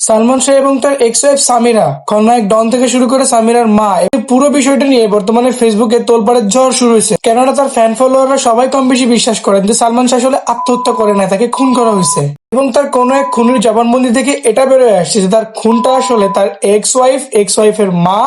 সালমান শাহ এবং তার ex wife Samira, খলনায়ক ডন থেকে শুরু করে সামিরার মা। এই পুরো বিষয়টা নিয়ে বর্তমানে ফেসবুকে তোলপাড়ের ঝড় শুরু হয়েছে। কেননা তার ফ্যান ফলোয়াররা সবাই কম বেশি বিশ্বাস করেন যে সালমান শাহ আসলে আত্মহত্যা করে না তাকে খুন করা হয়েছে। এবং তার কোন এক খুনের জবানবন্দি থেকে এটা বেরোয় আসছে যে তার খুনটা আসলে তার এক্স ওয়াইফ এক্স ওয়াইফের মা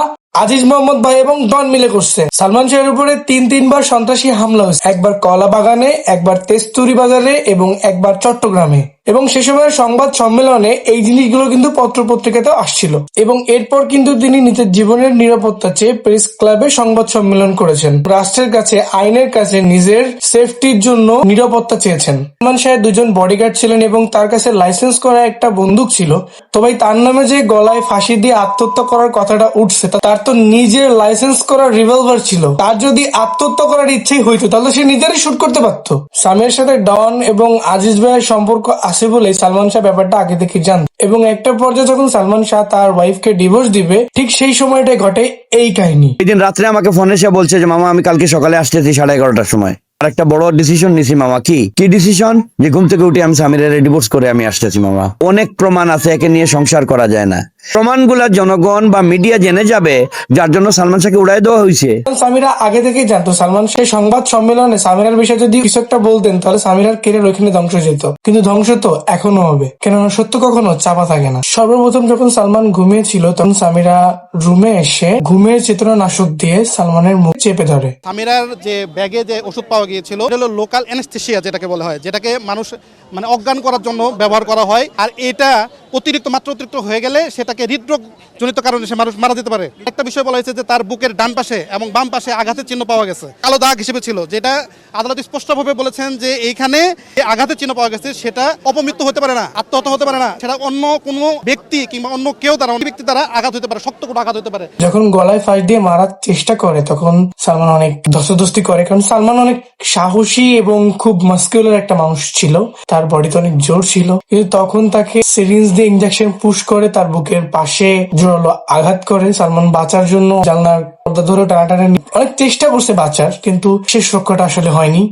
আজিজ মোহাম্মদ ভাই এবং ডন মিলে করছে। সালমান শাহের উপরে তিন তিনবার সন্ত্রাসী হামলা হয়েছে। একবার কলা বাগানে, একবার তেস্তুরি বাজারে এবং একবার চট্টগ্রামে। এবং সে সময়ের সংবাদ সম্মেলনে এই জিনিসগুলো কিন্তু পত্র পত্রিকাতেও আসছিল। এবং এরপর কিন্তু তিনি নিজের জীবনের নিরাপত্তা চেয়ে প্রেস ক্লাবে সংবাদ সম্মেলন করেছেন। রাষ্ট্রের কাছে, আইনের কাছে নিজের সেফটির জন্য নিরাপত্তা চেয়েছেন। সালমান শাহের দুজন বডিগার্ড ছিলেন এবং তার কাছে লাইসেন্স করা একটা বন্দুক ছিল। তো ভাই, তার নামে যে গলায় ফাঁসি দিয়ে আত্মহত্যা করার কথাটা উঠছে তার তো নিজের লাইসেন্স করা রিভলভার ছিল। তার যদি আত্মহত্যা করার ইচ্ছেই হইতো, তাহলে সে নিজেরই শুট করতে পারতো। সামিয়ার সাথে ডন এবং আজিজ ভাইয়ের সম্পর্ক আছে বলেই সালমান শাহ ব্যাপারটা আগে থেকে জান এবং একটা পর্যায়ে যখন সালমান শাহ তার ওয়াইফকে ডিভোর্স দিবে, ঠিক সেই সময়টাই ঘটে এই কাহিনী। এই দিন রাত্রে আমাকে ফোনে এসে বলছে যে, মামা, আমি কালকে সকালে আসতেছি সাড়ে এগারোটার সময়। একটা বড় ডিসিশন নিছি, মামা। কি? কি ডিসিশন যে ঘুম থেকে উঠে আমি স্বামীর ডিভোর্স করে আমি আসতেছি, মামা। অনেক প্রমাণ আছে, একে নিয়ে সংসার করা যায় না। প্রমাণগুলা জনগণ বা মিডিয়া জেনে যাবে যার জন্য সালমান শাহকে উড়াই দেওয়া হয়েছে। সামিরা আগে থেকেই জানতো সালমান সেই সংবাদ সম্মেলনে সামিরার বিষয়ে যদি কিছু একটা বলতেন তাহলে সামিরার কেরিয়ার ওইখানে ধ্বংস যেত। কিন্তু ধ্বংস তো এখনও হবে। কেননা সত্য কখনো চাপা থাকে না। সর্বপ্রথম যখন সালমান ঘুমিয়েছিল তখন সামিরা রুমে এসে ঘুমের চেতনা নাশক দিয়ে সালমানের মুখ চেপে ধরে। সামিরার যে ব্যাগে যে ওষুধ পাওয়া গিয়েছিল হলো লোকাল অ্যানেস্থেশিয়া যেটাকে বলা হয় যেটাকে মানুষ মানে অজ্ঞান করার জন্য ব্যবহার করা হয়। আর এটা অতিরিক্ত মাত্রা অতিরিক্ত হয়ে গেলে সেটাকে হৃদরোগ জনিত কারণে সে মানুষ মারা যেতে পারে। একটা বিষয় বলা হয়েছে যে তার বুকের ডান পাশে এবং বাম পাশে আঘাতের চিহ্ন পাওয়া গেছে। কালো দাগ হিসেবে ছিল, যেটা আদালত স্পষ্টভাবে বলেছেন যে এইখানে যে আঘাতের চিহ্ন পাওয়া গেছে, সেটা অপমৃত্যু হতে পারে না, আত্মহত্যা হতে পারে না, সেটা অন্য কোনো ব্যক্তি কিংবা অন্য কেউ দ্বারা, অন্য ব্যক্তি দ্বারা আঘাত হতে পারে, শক্ত কোনো আঘাত হতে পারে। যখন গলায় ফাঁস দিয়ে মারার চেষ্টা করে, তখন সালমান অনেক ধস্তাধস্তি করে। কারণ সালমান অনেক সাহসী এবং খুব মাস্কুলার একটা মানুষ ছিল। তার বডিতে অনেক জোর ছিল। কিন্তু তখন তাকে সিরিঞ্জ দিয়ে ইঞ্জেকশন পুশ করে তার বুকের পাশে জোরালো আঘাত করে। সালমান বাঁচার জন্য জানলার পর্দা ধরে টানাটানি অনেক চেষ্টা করছে বাঁচার, কিন্তু শেষ রক্ষাটা আসলে হয়নি।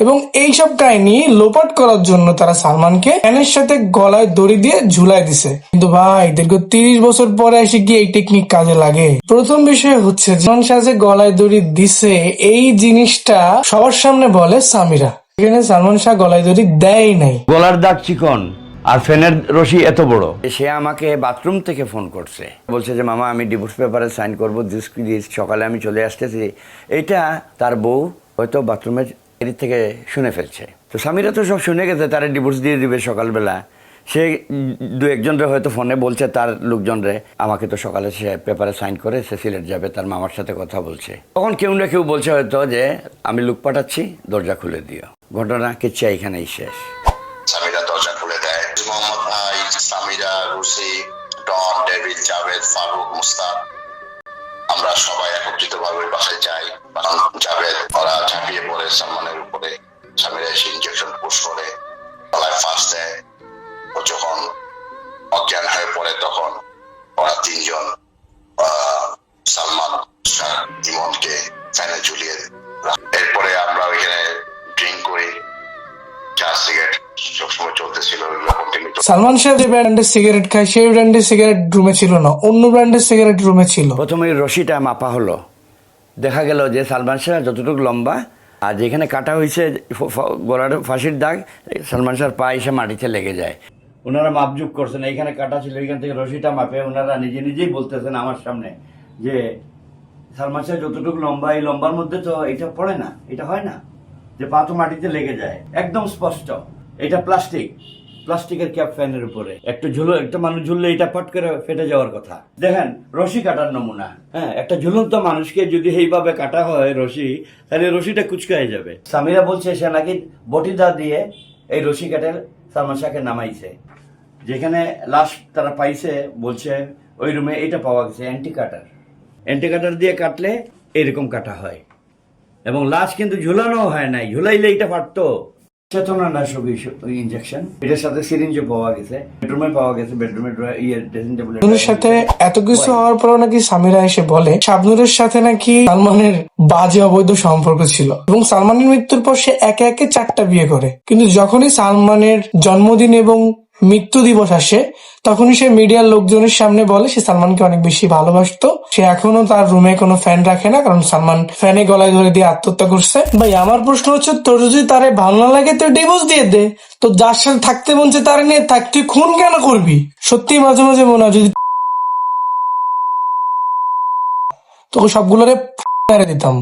এবং এইসব কাহিনী লোপাট করার জন্য তারা সালমানকে ফ্যানের সাথে গলায় দড়ি দিয়ে ঝুলাই দিছে। কিন্তু ভাই, দীর্ঘ তিরিশ বছর পরে এসে গিয়ে এই টেকনিক কাজে লাগে? প্রথম বিষয় হচ্ছে জন সাজে গলায় দড়ি দিছে, এই জিনিসটা সবার সামনে বলে সামিরা। এখানে সালমান শাহ গলায় দড়ি দেয় নাই। গলার দাগ চিকন আর ফ্যানের রশি এত বড়। সে আমাকে বাথরুম থেকে ফোন করছে। বলছে যে মামা আমি ডিভোর্স পেপারে সাইন করব দিস দিস সকালে আমি চলে আসতেছি। এটা তার বউ হয়তো বাথরুমের এদিক থেকে শুনে ফেলছে। তো স্বামীরা তো সব শুনে গেছে তারা ডিভোর্স দিয়ে দিবে সকালবেলা। সে দু একজনরে হয়তো ফোনে বলছে তার লোকজনরে আমাকে তো সকালে সে পেপারে সাইন করে সে সিলেট যাবে তার মামার সাথে কথা বলছে। তখন কেউ না কেউ বলছে হয়তো যে আমি লুক পাঠাচ্ছি দরজা খুলে দিও। ঘটনা কিচ্ছা এখানেই শেষ। সামিরা দরজা খুলে দেয়। মোহাম্মদ সামিরা রুসি ডন, ডেভিড, জাভেদ, ফারুক আমরা সবাই একত্রিত ভাবে বাসায় যাই। জাভেদ ওরা ঝাঁপিয়ে পড়ে উপরে। সামিরা এসে ইঞ্জেকশন করে, গলায় ফাঁস দেয়। ও যখন অজ্ঞান হয়ে পড়ে, তখন ওরা তিনজন সালমান ইমনকে ফ্যানে ঝুলিয়ে সালমান শাহ যে ব্র্যান্ডের সিগারেট খায় সেই ব্র্যান্ডের সিগারেট রুমে ছিল না। অন্য ব্র্যান্ডের সিগারেট রুমে ছিল। প্রথমে ওই রশিটা মাপা হলো। দেখা গেল যে সালমান শাহ যতটুকু লম্বা আর যেখানে কাটা হয়েছে গলার ফাঁসির দাগ সালমান শাহর পা এসে মাটিতে লেগে যায়। ওনারা মাপজুক করছেন এইখানে কাটা ছিল এইখান থেকে রশিটা মাপে। ওনারা নিজে নিজেই বলতেছেন আমার সামনে যে সালমান শাহ যতটুকু লম্বা এই লম্বার মধ্যে তো এটা পড়ে না এটা হয় না। যে পা তো মাটিতে লেগে যায় একদম স্পষ্ট। এটা প্লাস্টিক। প্লাস্টিকের ক্যাপ ফ্যানের উপরে। একটু ঝুলো, একটা মানুষ ঝুললে এটা পট করে ফেটে যাওয়ার কথা। দেখেন, রশি কাটার নমুনা। হ্যাঁ একটা ঝুলন্ত মানুষকে যদি এইভাবে কাটা হয় রশি, তাহলে রশিটা কুচকায় যাবে। সামিরা বলছে, সে নাকি বটিদা দিয়ে এই রশি কাটে সালমান শাহকে নামাইছে। যেখানে লাশ তারা পাইছে, বলছে, ওই রুমে এটা পাওয়া গেছে, অ্যান্টি কাটার। অ্যান্টি কাটার দিয়ে কাটলে এরকম কাটা হয়। এবং লাশ কিন্তু ঝুলানো হয় নাই, ঝুলাইলে এটা পারতো চেতনা নাশক এটার সাথে সিরিঞ্জও পাওয়া গেছে। বেডরুমে পাওয়া গেছে বেডরুমে ইয়ে ড্রেসিং টেবিলে শাবনুরের সাথে এত কিছু হওয়ার পরেও নাকি সামিরা এসে বলে শাবনুরের সাথে নাকি সালমানের বাজে অবৈধ সম্পর্ক ছিল এবং সালমানের মৃত্যুর পর সে একে একে চারটা বিয়ে করে। কিন্তু যখনই সালমানের জন্মদিন এবং মৃত্যু দিবস আসে, তখনই সে মিডিয়ার লোকজনের সামনে বলে সে সালমানকে অনেক বেশি ভালোবাসতো। সে এখনও তার রুমে কোনো ফ্যান রাখে না, কারণ সালমান ফ্যানে গলায় ধরে দিয়ে আত্মহত্যা করছে। ভাই, আমার প্রশ্ন হচ্ছে, তোর যদি তারে ভালো না লাগে, তুই ডিভোর্স দিয়ে দে। তো যার সাথে থাকতে বলছে তার নিয়ে থাক, তুই খুন কেন করবি? সত্যি মাঝে মাঝে মনে হয় যদি তোকে সবগুলোরে মেরে দিতাম।